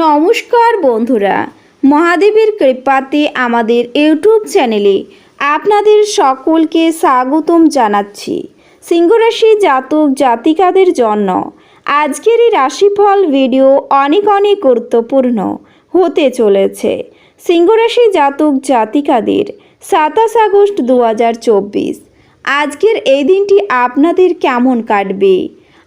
নমস্কার বন্ধুরা, মহাদেবের কৃপাতে আমাদের ইউটিউব চ্যানেলে আপনাদের সকলকে স্বাগতম জানাচ্ছি। সিংহরাশি জাতক জাতিকাদের জন্য আজকের এই রাশিফল ভিডিও অনেক অনেক গুরুত্বপূর্ণ হতে চলেছে। সিংহরাশি জাতক জাতিকাদের সাতাশ আগস্ট দু হাজার চব্বিশ, আজকের এই দিনটি আপনাদের কেমন কাটবে?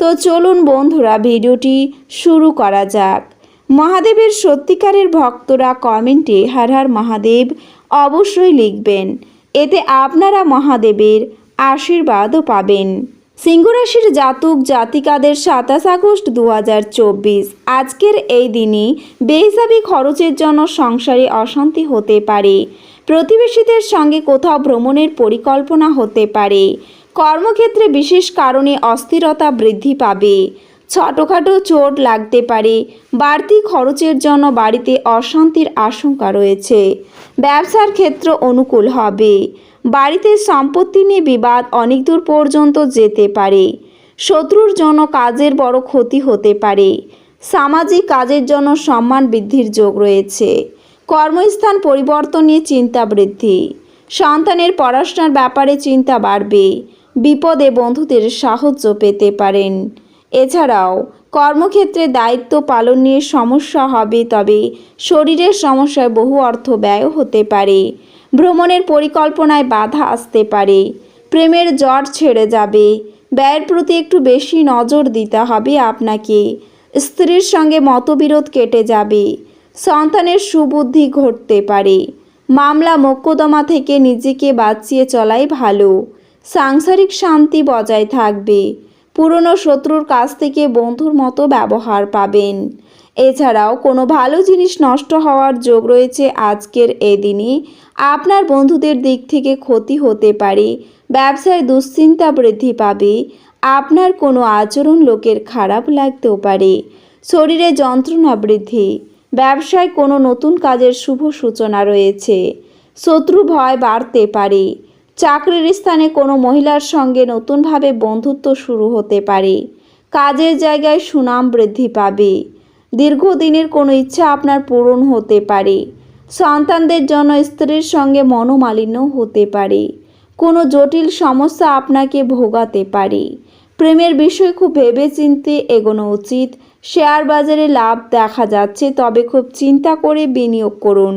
তো চলুন বন্ধুরা, ভিডিওটি শুরু করা যাক। মহাদেবের সত্যিকারের ভক্তরা কমেন্টে হার হার মহাদেব অবশ্যই লিখবেন। এতে আপনারা মহাদেবের আশীর্বাদও পাবেন। সিংহরাশির জাতক জাতিকাদের সাতাশ আগস্ট দু হাজার চব্বিশ। আজকের এই দিনে বেহিসাবি খরচের জন্য সংসারে অশান্তি হতে পারে। প্রতিবেশীদের সঙ্গে কোথাও ভ্রমণের পরিকল্পনা হতে পারে। কর্মক্ষেত্রে বিশেষ কারণে অস্থিরতা বৃদ্ধি পাবে। ছোটোখাটো চোট লাগতে পারে। বাড়তি খরচের জন্য বাড়িতে অশান্তির আশঙ্কা রয়েছে। ব্যবসার ক্ষেত্র অনুকূল হবে। বাড়িতে সম্পত্তি নিয়ে বিবাদ অনেক দূর পর্যন্ত যেতে পারে। শত্রুর জন্য কাজের বড় ক্ষতি হতে পারে। সামাজিক কাজের জন্য সম্মান বৃদ্ধির যোগ রয়েছে। কর্মস্থান পরিবর্তন নিয়ে চিন্তা বৃদ্ধি। সন্তানের পড়াশোনার ব্যাপারে চিন্তা বাড়বে। বিপদে বন্ধুদের সাহায্য পেতে পারেন। এছাড়াও, কর্মক্ষেত্রে দায়িত্ব পালন নিয়ে সমস্যা হবে, তবে শরীরের সমস্যায় বহু অর্থ ব্যয় হতে পারে। ভ্রমণের পরিকল্পনায় বাধা আসতে পারে। প্রেমের জ্বর ছেড়ে যাবে। ব্যয়ের প্রতি একটু বেশি নজর দিতে হবে আপনাকে। স্ত্রীর সঙ্গে মতবিরোধ কেটে যাবে। সন্তানের সুবুদ্ধি ঘটতে পারে। মামলা মোকদ্দমা থেকে নিজেকে বাঁচিয়ে চলাই ভালো। সাংসারিক শান্তি বজায় থাকবে। পুরনো শত্রুর কাছ থেকে বন্ধুর মতো ব্যবহার পাবেন। এছাড়াও কোনো ভালো জিনিস নষ্ট হওয়ার যোগ রয়েছে আজকের দিনে। আপনার বন্ধুদের দিক থেকে ক্ষতি হতে পারে, ব্যবসায় দুশ্চিন্তা বৃদ্ধি পাবে, আপনার কোনো আচরণ লোকের খারাপ লাগতেও পারে, শরীরে যন্ত্রণা বৃদ্ধি, ব্যবসায় কোনো নতুন কাজের শুভ সূচনা রয়েছে, শত্রু ভয় বাড়তে পারে চাকরির স্থানে কোনো মহিলার সঙ্গে নতুনভাবে বন্ধুত্ব শুরু হতে পারে। কাজের জায়গায় সুনাম বৃদ্ধি পাবে। দীর্ঘদিনের কোনো ইচ্ছা আপনার পূরণ হতে পারে। সন্তানদের জন্য স্ত্রীর সঙ্গে মনোমালিন্য হতে পারে। কোনো জটিল সমস্যা আপনাকে ভোগাতে পারে। প্রেমের বিষয় খুব ভেবেচিন্তে এগোনো উচিত। শেয়ার বাজারে লাভ দেখা যাচ্ছে, তবে খুব চিন্তা করে বিনিয়োগ করুন।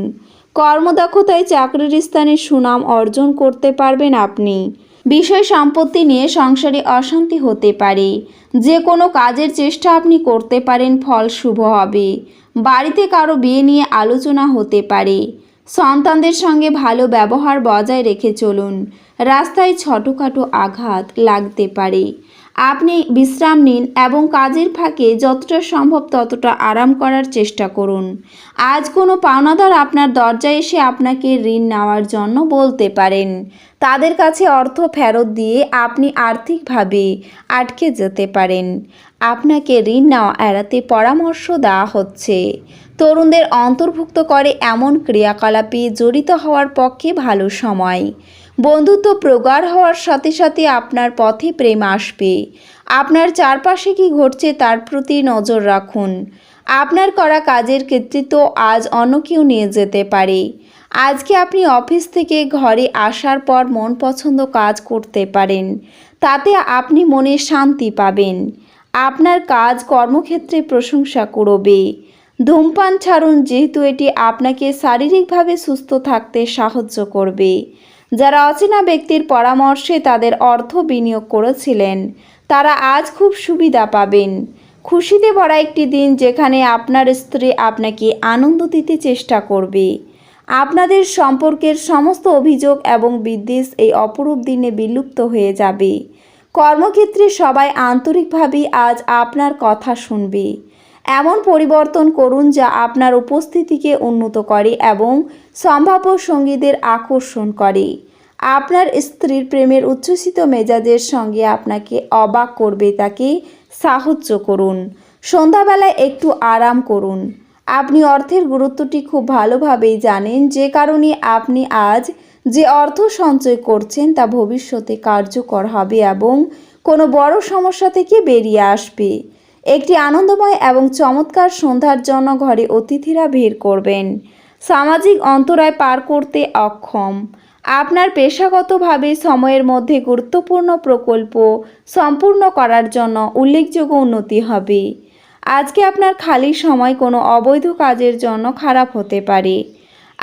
কর্মদক্ষতায় চাকরির স্থানে সুনাম অর্জন করতে পারবেন আপনি। বিষয় সম্পত্তি নিয়ে সংসারে অশান্তি হতে পারে। যে কোনো কাজের চেষ্টা আপনি করতে পারেন, ফল শুভ হবে। বাড়িতে কারও বিয়ে নিয়ে আলোচনা হতে পারে। সন্তানদের সঙ্গে ভালো ব্যবহার বজায় রেখে চলুন। রাস্তায় ছোটোখাটো আঘাত লাগতে পারে। আপনি বিশ্রাম নিন এবং কাজের ফাঁকে যতটা সম্ভব ততটা আরাম করার চেষ্টা করুন। আজ কোনো পাওনাদার আপনার দরজায় এসে আপনাকে ঋণ নেওয়ার জন্য বলতে পারেন। তাদের কাছে অর্থ ফেরত দিয়ে আপনি আর্থিকভাবে আটকে যেতে পারেন। আপনাকে ঋণ নেওয়া এড়াতে পরামর্শ দেওয়া হচ্ছে। তরুণদের অন্তর্ভুক্ত করে এমন ক্রিয়াকলাপে জড়িত হওয়ার পক্ষে ভালো সময়। বন্ধুত্ব প্রগাঢ় হওয়ার সাথে সাথে আপনার পথে প্রেম আসবে। আপনার চারপাশে কি ঘটছে তার প্রতি নজর রাখুন। আপনার করা কাজের কৃতিত্ব আজ অন্য কেউ নিয়ে যেতে পারে। আজকে আপনি অফিস থেকে ঘরে আসার পর মন পছন্দ কাজ করতে পারেন। তাতে আপনি মনে শান্তি পাবেন। আপনার কাজ কর্মক্ষেত্রে প্রশংসা করবে। ধূমপান ছাড়ুন, যেহেতু এটি আপনাকে শারীরিকভাবে সুস্থ থাকতে সাহায্য করবে। যারা অচেনা ব্যক্তির পরামর্শে তাদের অর্থ বিনিয়োগ করেছিলেন, তারা আজ খুব সুবিধা পাবেন। খুশিতে ভরা একটি দিন যেখানে আপনার স্ত্রী আপনাকে আনন্দ দিতে চেষ্টা করবে। আপনাদের সম্পর্কের সমস্ত অভিযোগ এবং বিদ্বেষ এই অপরূপ দিনে বিলুপ্ত হয়ে যাবে। কর্মক্ষেত্রে সবাই আন্তরিকভাবে আজ আপনার কথা শুনবে। এমন পরিবর্তন করুন যা আপনার উপস্থিতিকে উন্নত করে এবং সম্ভাব্য সঙ্গীদের আকর্ষণ করে। আপনার স্ত্রীর প্রেমের উচ্ছ্বসিত মেজাজের সঙ্গে আপনাকে অবাক করবে, তাকে সাহায্য করুন। সন্ধ্যাবেলায় একটু আরাম করুন। আপনি অর্থের গুরুত্বটি খুব ভালোভাবেই জানেন, যে কারণে আপনি আজ যে অর্থ সঞ্চয় করছেন তা ভবিষ্যতে কার্যকর হবে এবং কোনো বড় সমস্যা থেকে বেরিয়ে আসবে। একটি আনন্দময় এবং চমৎকার সন্ধ্যার জন্য ঘরে অতিথিরা ভিড় করবেন। সামাজিক অন্তরায় পার করতে অক্ষম। আপনার পেশাগতভাবে সময়ের মধ্যে গুরুত্বপূর্ণ প্রকল্প সম্পূর্ণ করার জন্য উল্লেখযোগ্য উন্নতি হবে। আজকে আপনার খালি সময় কোনো অবৈধ কাজের জন্য খারাপ হতে পারে।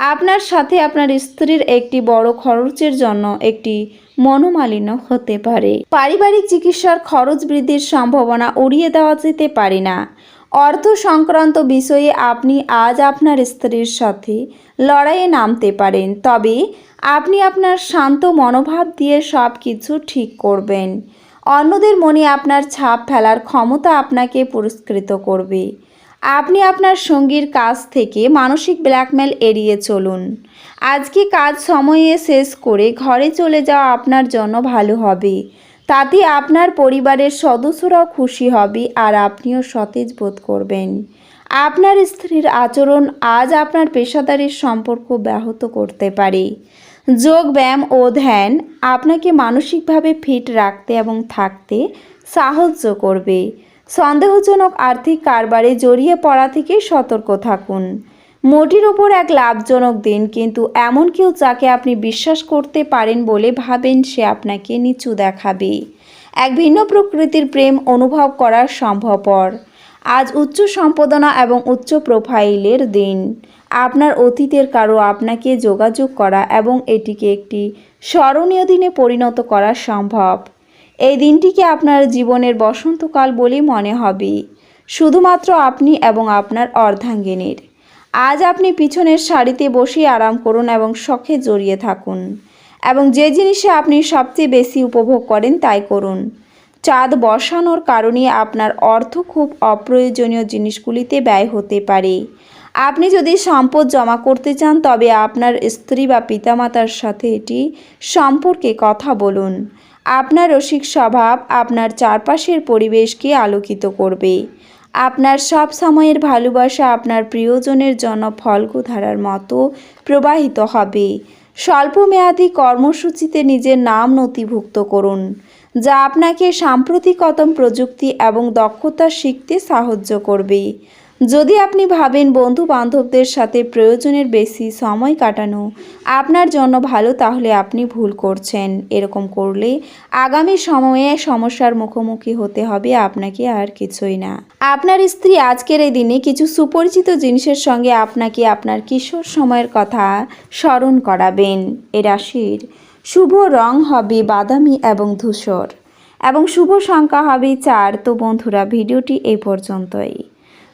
আপনার সাথে আপনার স্ত্রীর একটি বড় খরচের জন্য একটি মনোমালিন্য হতে পারে। পারিবারিক চিকিৎসার খরচ বৃদ্ধির সম্ভাবনা উড়িয়ে দেওয়া যেতে পারে না। অর্থ সংক্রান্ত বিষয়ে আপনি আজ আপনার স্ত্রীর সাথে লড়াইয়ে নামতে পারেন, তবে আপনি আপনার শান্ত মনোভাব দিয়ে সব কিছু ঠিক করবেন। অন্যদের মনে আপনার ছাপ ফেলার ক্ষমতা আপনাকে পুরস্কৃত করবে। আপনি আপনার সঙ্গীর কাছ থেকে মানসিক ব্ল্যাকমেল এড়িয়ে চলুন। আজকে কাজ সময়ে শেষ করে ঘরে চলে যাওয়া আপনার জন্য ভালো হবে। তাতে আপনার পরিবারের সদস্যরাও খুশি হবে আর আপনিও সতেজ বোধ করবেন। আপনার স্ত্রীর আচরণ আজ আপনার পেশাদারির সম্পর্ক ব্যাহত করতে পারে। যোগ ব্যায়াম ও ধ্যান আপনাকে মানসিকভাবে ফিট রাখতে এবং থাকতে সাহায্য করবে। সন্দেহজনক আর্থিক কারবারে জড়িয়ে পড়া থেকে সতর্ক থাকুন। মোটির ওপর এক লাভজনক দিন, কিন্তু এমন কেউ যাকে আপনি বিশ্বাস করতে পারেন বলে ভাবেন সে আপনাকে নিচু দেখাবে। এক ভিন্ন প্রকৃতির প্রেম অনুভব করা সম্ভবপর। আজ উচ্চ সম্পাদনা এবং উচ্চ প্রোফাইলের দিন। আপনার অতীতের কারও আপনাকে যোগাযোগ করা এবং এটিকে একটি স্মরণীয় দিনে পরিণত করা সম্ভব। এই দিনটিকে আপনার জীবনের বসন্তকাল বলে মনে হবে। শুধুমাত্র আপনি এবং আপনার অর্ধাঙ্গিনীর। আজ আপনি পিছনের শাড়িতে বসে আরাম করুন এবং শখে জড়িয়ে থাকুন। এবং যে জিনিসে আপনি সবচেয়ে বেশি উপভোগ করেন তাই করুন। চাঁদ বসানোর কারণে আপনার অর্থ খুব অপ্রয়োজনীয় জিনিসগুলিতে ব্যয় হতে পারে। আপনি যদি সম্পদ জমা করতে চান, তবে আপনার স্ত্রী বা পিতামাতার সাথে এটি সম্পর্কে কথা বলুন। আপনার রসিক স্বভাব আপনার চারপাশের পরিবেশকে আলোকিত করবে। আপনার সব সময়ের ভালোবাসা আপনার প্রিয়জনের জন্য ফল্গুধারার মতো প্রবাহিত হবে। স্বল্পমেয়াদী কর্মসূচিতে নিজের নাম নথিভুক্ত করুন, যা আপনাকে সাম্প্রতিকতম প্রযুক্তি এবং দক্ষতা শিখতে সাহায্য করবে। যদি আপনি ভাবেন বন্ধু বান্ধবদের সাথে প্রয়োজনের বেশি সময় কাটানো আপনার জন্য ভালো, তাহলে আপনি ভুল করছেন। এরকম করলে আগামী সময়ে সমস্যার মুখোমুখি হতে হবে আপনাকে আর কিছুই না। আপনার স্ত্রী আজকের এই দিনে কিছু সুপরিচিত জিনিসের সঙ্গে আপনাকে আপনার কিশোর সময়ের কথা স্মরণ করাবেন। এ রাশির শুভ রং হবে বাদামি এবং ধূসর। এবং শুভ সংখ্যা হবে চার। তো বন্ধুরা, ভিডিওটি এই পর্যন্তই।